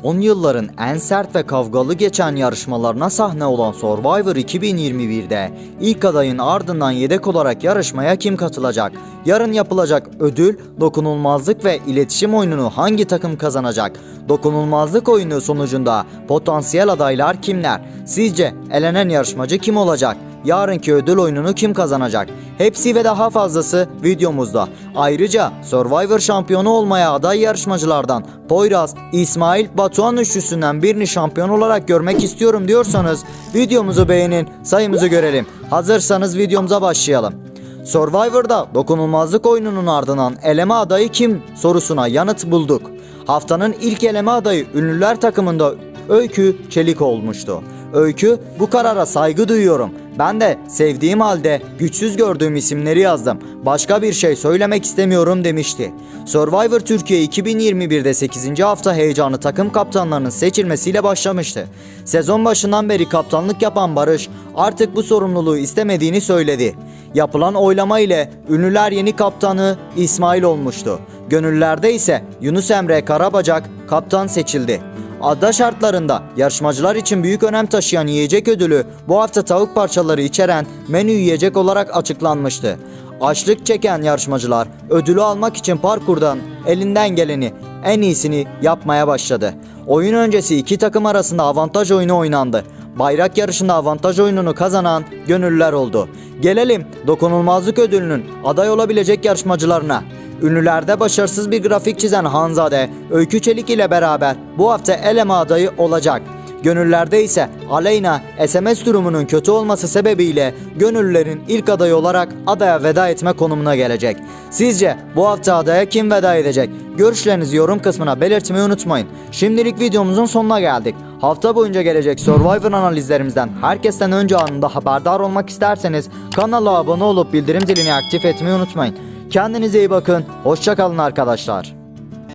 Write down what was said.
Son yılların en sert ve kavgalı geçen yarışmalarına sahne olan Survivor 2021'de ilk adayın ardından yedek olarak yarışmaya kim katılacak? Yarın yapılacak ödül, dokunulmazlık ve iletişim oyununu hangi takım kazanacak? Dokunulmazlık oyunu sonucunda potansiyel adaylar kimler? Sizce elenen yarışmacı kim olacak? Yarınki ödül oyununu kim kazanacak? Hepsi ve daha fazlası videomuzda. Ayrıca Survivor şampiyonu olmaya aday yarışmacılardan Poyraz, İsmail, Batuhan üçlüsünden birini şampiyon olarak görmek istiyorum diyorsanız videomuzu beğenin, sayımızı görelim. Hazırsanız videomuza başlayalım. Survivor'da dokunulmazlık oyununun ardından eleme adayı kim sorusuna yanıt bulduk. Haftanın ilk eleme adayı ünlüler takımında Öykü Çelik olmuştu. Öykü bu karara saygı duyuyorum. Ben de sevdiğim halde güçsüz gördüğüm isimleri yazdım. Başka bir şey söylemek istemiyorum demişti. Survivor Türkiye 2021'de 8. hafta heyecanı takım kaptanlarının seçilmesiyle başlamıştı. Sezon başından beri kaptanlık yapan Barış artık bu sorumluluğu istemediğini söyledi. Yapılan oylama ile ünlüler yeni kaptanı İsmail olmuştu. Gönüllerde ise Yunus Emre Karabacak kaptan seçildi. Ada şartlarında yarışmacılar için büyük önem taşıyan yiyecek ödülü bu hafta tavuk parçaları içeren menü yiyecek olarak açıklanmıştı. Açlık çeken yarışmacılar ödülü almak için parkurdan elinden geleni en iyisini yapmaya başladı. Oyun öncesi iki takım arasında avantaj oyunu oynandı. Bayrak yarışında avantaj oyununu kazanan gönüllüler oldu. Gelelim dokunulmazlık ödülünün aday olabilecek yarışmacılarına. Ünlülerde başarısız bir grafik çizen Hanzade, Öykü Çelik ile beraber bu hafta eleme adayı olacak. Gönüllerde ise Aleyna SMS durumunun kötü olması sebebiyle gönüllülerin ilk adayı olarak adaya veda etme konumuna gelecek. Sizce bu hafta adaya kim veda edecek? Görüşlerinizi yorum kısmına belirtmeyi unutmayın. Şimdilik videomuzun sonuna geldik. Hafta boyunca gelecek Survivor analizlerimizden herkesten önce anında haberdar olmak isterseniz kanala abone olup bildirim zilini aktif etmeyi unutmayın. Kendinize iyi bakın. Hoşçakalın arkadaşlar.